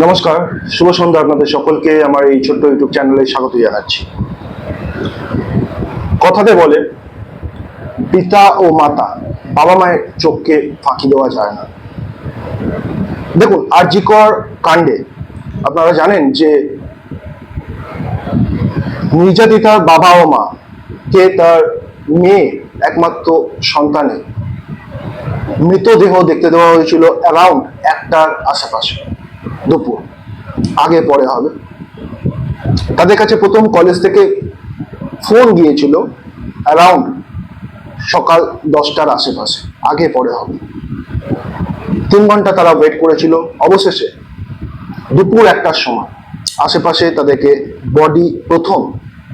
নমস্কার, শুভ সন্ধ্যা আপনাদের সকলকে। আমার এই ছোট্ট ইউটিউব চ্যানেলে স্বাগত জানাচ্ছি। কথাতে বলে, পিতা ও মাতা, বাবা মায়ের চোখকে ফাঁকি দেওয়া যায় না। দেখুন, আরজিকর কাণ্ডে আপনারা জানেন যে নির্যাতিতার বাবা ও মা, কে তার মেয়ে একমাত্র সন্তানে মৃতদেহ দেখতে দেওয়া হয়েছিল অ্যারাউন্ড একটার আশেপাশে। দুপুর। আগে পরে হবে। তাদের কাছে প্রথম কলেজ থেকে ফোন গিয়েছিল অ্যারাউন্ড সকাল দশটার আশেপাশে। আগে পরে হবে। তিন ঘণ্টা তারা ওয়েট করেছিল। অবশেষে দুপুর একটার সময় আশেপাশে তাদেরকে বডি প্রথম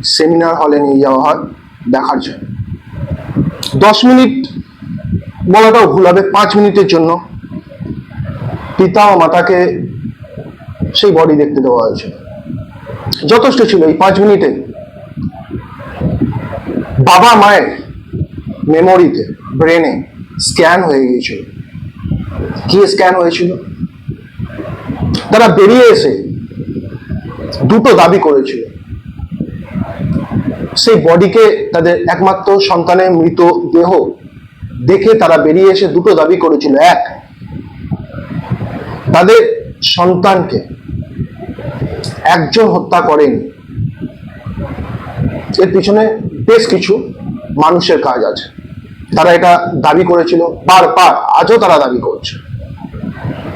সেমিনার হলে নিয়ে যাওয়া হয় দেখার জন্য। দশ মিনিট বলাটাও ভুল হবে। পাঁচ মিনিটের জন্য পিতা ও মাতাকে সেই বডি দেখতে দেওয়া হয়েছিল যথেষ্ট ছিল এই পাঁচ মিনিটে। বাবা মায়ের মেমোরিতে ব্রেনে স্ক্যান হয়ে গিয়েছিল। কি স্ক্যান হয়েছিল? তারা বেরিয়ে এসে দুটো দাবি করেছিল। সেই বডিকে তাদের একমাত্র সন্তানের মৃত দেহ দেখে তারা বেরিয়ে এসে দুটো দাবি করেছিল। এক, তাদের সন্তানকে একজন হত্যা করেনি। এর পিছনে বেশ কিছু মানুষের কাজ আছে। তারা এটা দাবি করেছিল, বারবার আজও তারা দাবি করছে।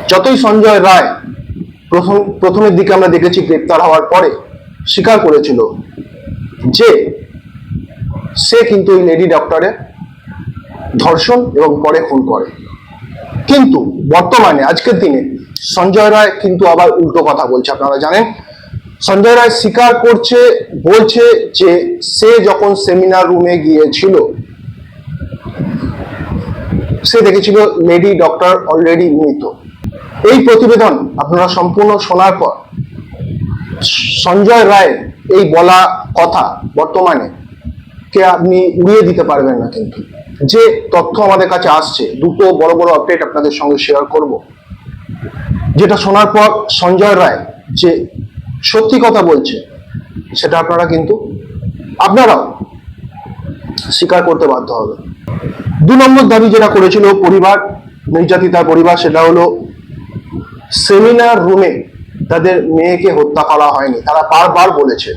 যতই সঞ্জয় রায় প্রথম, প্রথমের দিকে আমরা দেখেছি গ্রেপ্তার হওয়ার পরে স্বীকার করেছিল যে সে কিন্তু এই লেডি ডক্টরের ধর্ষণ এবং পরে খুন করে। কিন্তু বর্তমানে, আজকের দিনে সঞ্জয় রায় কিন্তু আবার উল্টো কথা বলছে, আপনারা জানেন। সঞ্জয় রায় স্বীকার করছে, বলছে যে সে যখন সেমিনার রুমে গিয়েছিল, সে দেখেছিল লেডি ডক্টর অলরেডি মৃত। এই প্রতিবেদন আপনারা সম্পূর্ণ শোনার পর, সঞ্জয় রায়ের এই বলা কথা বর্তমানে কে আপনি উড়িয়ে দিতে পারবেন না কিন্তু। যে তথ্য আমাদের কাছে আসছে, দুটো বড় বড় আপডেট আপনাদের সঙ্গে শেয়ার করব। যেটা শোনার পর সঞ্জয় রায় যে সত্যি কথা বলছে, সেটা আপনারা কিন্তু, আপনারাও স্বীকার করতে বাধ্য হবে। দু নম্বর দাবি যেটা করেছিল পরিবার নির্যাতিতার পরিবার, সেটা হলো সেমিনার রুমে তাদের মেয়েকে হত্যা করা হয়নি। তারা বারবার বলেছে,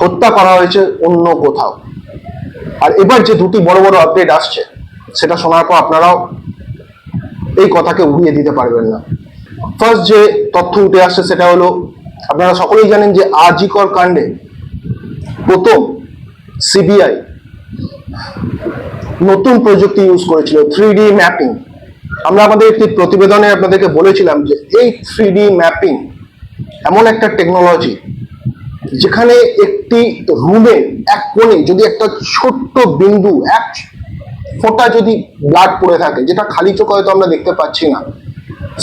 হত্যা করা হয়েছে অন্য কোথাও। আর এবার যে দুটি বড় বড় আপডেট আসছে, সেটা শোনার পর আপনারাও এই কথাকে উড়িয়ে দিতে পারবেন না। ফার্স্ট যে তথ্য উঠে আসছে সেটা হলো, আপনারা সকলেই জানেন যে আজিকর কাণ্ডে প্রথম সিবিআই নতুন প্রযুক্তি ইউজ করেছিল থ্রি ডি ম্যাপিং আমরা আমাদের একটি প্রতিবেদনে আপনাদেরকে বলেছিলাম যে এই থ্রি ডি ম্যাপিং এমন একটা টেকনোলজি যেখানে একটি রুমে এক কোণে যদি একটা ছোট্ট বিন্দু, এক ফোঁটা যদি ব্লাড পড়ে থাকে, যেটা খালি চোখে হয়তো আমরা দেখতে পাচ্ছি না,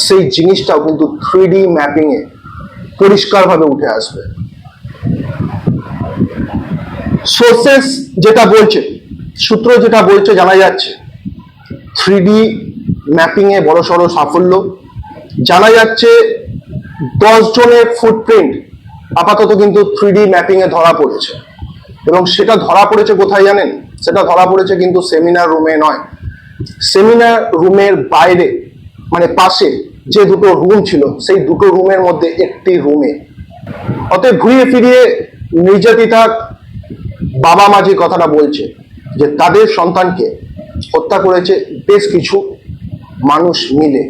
সেই জিনিসটাও কিন্তু থ্রি ডি ম্যাপিং এ পরিষ্কারভাবে উঠে আসবে। সোর্সেস যেটা বলছে, সূত্র যেটা বলছে জানা যাচ্ছে থ্রি ডি ম্যাপিং এ বড় সড়ো সাফল্য। জানা যাচ্ছে দশ জনের ফুটপ্রিন্ট আপাতত কিন্তু থ্রি ডি ম্যাপিং এ ধরা পড়েছে। এবং সেটা ধরা পড়েছে কোথায় জানেন? সেটা ধরা পড়েছে কিন্তু সেমিনার রুমে নয়। সেমিনার রুমের বাইরে মানে পাশে যে দুটো রুম ছিল, সেই দুটো রুমের মধ্যে একটি রুমে অতএব ঘুরিয়ে ফিরিয়ে নির্যাতিতা বাবা মা যে কথাটা বলছে, যে তাদের সন্তানকে হত্যা করেছে, বেশ কিছু মানুষ মিলে।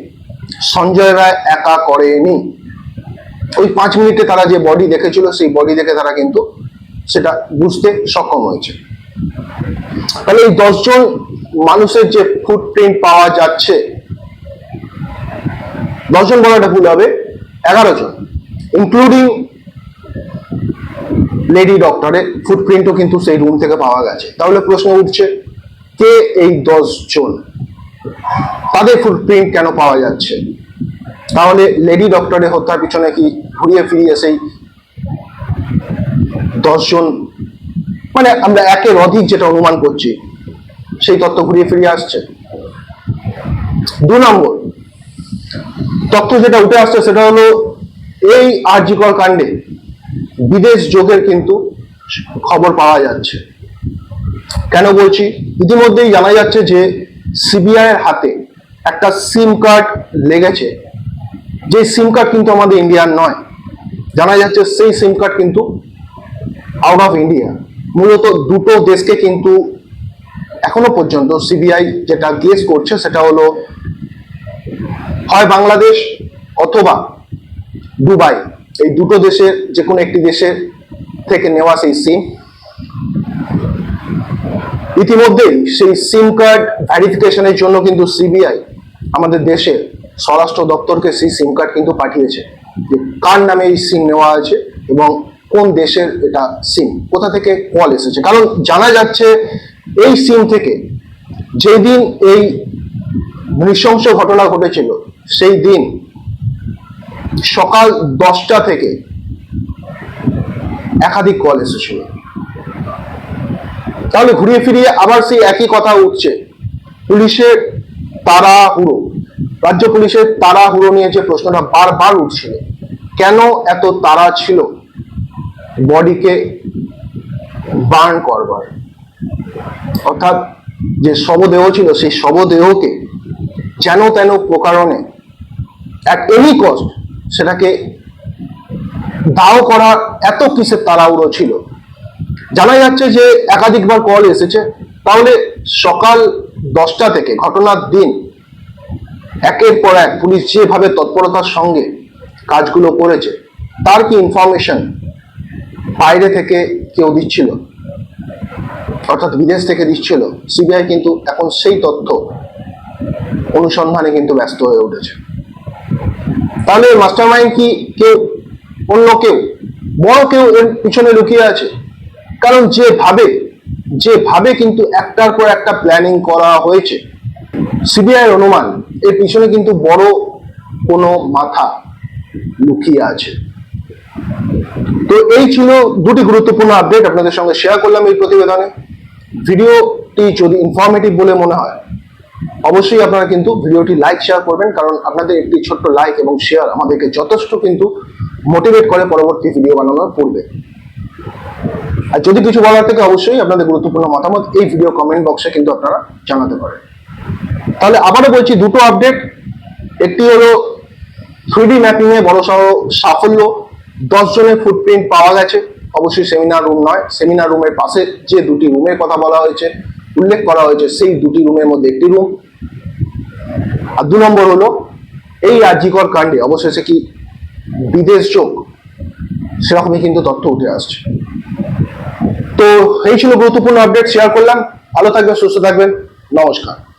সঞ্জয় রায় একা করেনি। ওই পাঁচ মিনিটে তারা যে বডি দেখেছিল, সেই বডি দেখে তারা কিন্তু সেটা বুঝতে সক্ষম হয়েছে। তাহলে এই দশজন মানুষের যে ফুটপ্রিন্ট পাওয়া যাচ্ছে, দশজন বলাটা ভুল হবে, এগারো জন ইনক্লুডিং লেডি ডক্টরের ফুটপ্রিন্টও কিন্তু সেই রুম থেকে পাওয়া গেছে। তাহলে প্রশ্ন উঠছে, কে এই দশজন? তাদের ফুটপ্রিন্ট কেন পাওয়া যাচ্ছে? তাহলে লেডি ডক্টরের হত্যার পিছনে কি ঘুরিয়ে ফিরিয়ে সেই দশজন মানে আমরা একের অধিক যেটা অনুমান করছি, সেই তত্ত্ব ঘুরিয়ে ফিরিয়ে আসছে। দু নম্বর, তত্ত্ব যেটা উঠে আসছে সেটা হলো এই আর্যিকর কাণ্ডে বিদেশ যোগের কিন্তু খবর পাওয়া যাচ্ছে। কেন বলছি? ইতিমধ্যেই জানা যাচ্ছে যে সিবিআই এর হাতে একটা সিম কার্ড লেগেছে। যে সিম কার্ড কিন্তু আমাদের ইন্ডিয়ার নয়। জানা যাচ্ছে সেই সিম কার্ড কিন্তু আউট অফ ইন্ডিয়া মূলত দুটো দেশকে কিন্তু এখনও পর্যন্ত সিবিআই যেটা গেস করছে সেটা হলো, হয় বাংলাদেশ অথবা দুবাই। এই দুটো দেশের যে কোনো একটি দেশের থেকে নেওয়া সেই সিম ইতিমধ্যেই সেই সিম কার্ড ভ্যারিফিকেশনের জন্য কিন্তু সিবিআই আমাদের দেশের স্বরাষ্ট্র দপ্তরকে সেই সিম কার্ড কিন্তু পাঠিয়েছে যে কার নামে এই সিম নেওয়া আছে এবং কোন দেশের এটা সিম কোথা থেকে কল এসেছে? কারণ জানা যাচ্ছে এই সিম থেকে যেদিন এই নৃশংস ঘটনা ঘটেছিল, সেই দিন সকাল দশটা থেকে একাধিক কল এসেছিল। তাহলে ঘুরিয়ে ফিরিয়ে আবার সেই একই কথা উঠছে। পুলিশের তাড়াহুড়ো। রাজ্য পুলিশের তাড়াহুড়ো নিয়ে যে প্রশ্নটা বারবার উঠছিল, কেন এত তাড়া ছিল? বডিকে বার্ন করবার। অর্থাৎ যে শবদেহ ছিল, সেই শবদেহকে যেন তেন প্রকারণে অ্যাট এনি কস্ট সেটাকে দাও করার এত কিসের তাড়াহুড়ো ছিল। জানা যাচ্ছে যে একাধিকবার কল এসেছে। তাহলে সকাল দশটা থেকে ঘটনার দিন একের পর এক পুলিশ যেভাবে তৎপরতার সঙ্গে কাজগুলো করেছে, তার কি ইনফরমেশন বাইরে থেকে কেউ দিচ্ছিল অর্থাৎ বিদেশ থেকে দিচ্ছিল। সিবিআই কিন্তু এখন সেই তথ্য অনুসন্ধানে কিন্তু ব্যস্ত হয়ে উঠেছে। তাহলে মাস্টার মাইন্ড কি কেউ, অন্য কেউ, বড় কেউ এর পিছনে লুকিয়ে আছে? কারণ যেভাবে যেভাবে কিন্তু একটার পর একটা প্ল্যানিং করা হয়েছে, সিবিআই অনুমান, এর পিছনে কিন্তু বড় কোনো মাথা লুকিয়ে আছে। তো এই ছিল দুটি গুরুত্বপূর্ণ আপডেট আপনাদের সঙ্গে শেয়ার করলাম এই প্রতিবেদনে। ভিডিওটি যদি ইনফরমেটিভ বলে মনে হয়, অবশ্যই আপনারা কিন্তু ভিডিওটি লাইক শেয়ার করবেন, কারণ আপনাদের একটি ছোট্ট লাইক এবং শেয়ার আমাদেরকে যথেষ্ট কিন্তু মোটিভেট করে পরবর্তী ভিডিও বানানোর পূর্বে। আর যদি কিছু বলার থেকে, অবশ্যই আপনাদের গুরুত্বপূর্ণ মতামত এই ভিডিও কমেন্ট বক্সে কিন্তু আপনারা জানাতে পারেন। তাহলে আবারও বলছি, দুটো আপডেট একটি হলো থ্রিডি ম্যাপিংয়ে এ বড় সড় সাফল্য দশ জনের ফুটপ্রিন্ট পাওয়া গেছে। অবশ্যই সেমিনার রুম নয়। সেমিনার রুমের পাশে যে দুটি রুমের কথা বলা হয়েছে, উল্লেখ করা হয়েছে, সেই দুটি রুমের মধ্যে একটি রুম আর দু নম্বর হলো, এই রাজ্যিকর কাণ্ডে, অবশেষে কি বিদেশ যোগ? সেরকমই কিন্তু তথ্য উঠে আসছে। তো এই ছিল গুরুত্বপূর্ণ আপডেট শেয়ার করলাম। ভালো থাকবেন, সুস্থ থাকবেন। নমস্কার।